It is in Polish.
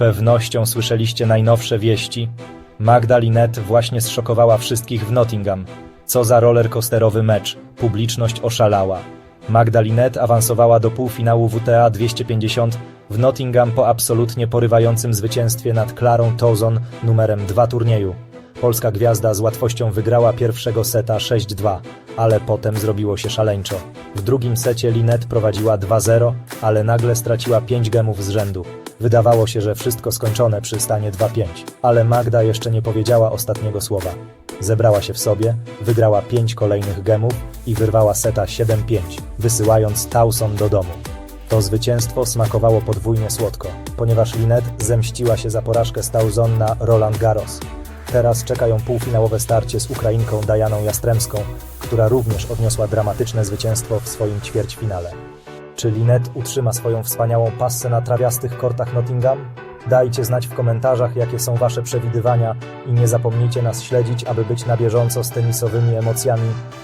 pewnością słyszeliście najnowsze wieści. Magda Linette właśnie zszokowała wszystkich w Nottingham. Co za rollercoasterowy mecz. Publiczność oszalała. Magda Linette awansowała do półfinału WTA 250 w Nottingham po absolutnie porywającym zwycięstwie nad Klarą Tozon numerem 2 turnieju. Polska gwiazda z łatwością wygrała pierwszego seta 6-2, ale potem zrobiło się szaleńczo. W drugim secie Linette prowadziła 2-0, ale nagle straciła 5 gemów z rzędu. Wydawało się, że wszystko skończone przy stanie 2-5, ale Magda jeszcze nie powiedziała ostatniego słowa. Zebrała się w sobie, wygrała 5 kolejnych gemów i wyrwała seta 7-5, wysyłając Towson do domu. To zwycięstwo smakowało podwójnie słodko, ponieważ Linette zemściła się za porażkę z Tauzon na Roland Garros. Teraz czeka ją półfinałowe starcie z Ukrainką Dajaną Jastremską, która również odniosła dramatyczne zwycięstwo w swoim ćwierćfinale. Czy Linette utrzyma swoją wspaniałą passę na trawiastych kortach Nottingham? Dajcie znać w komentarzach, jakie są Wasze przewidywania i nie zapomnijcie nas śledzić, aby być na bieżąco z tenisowymi emocjami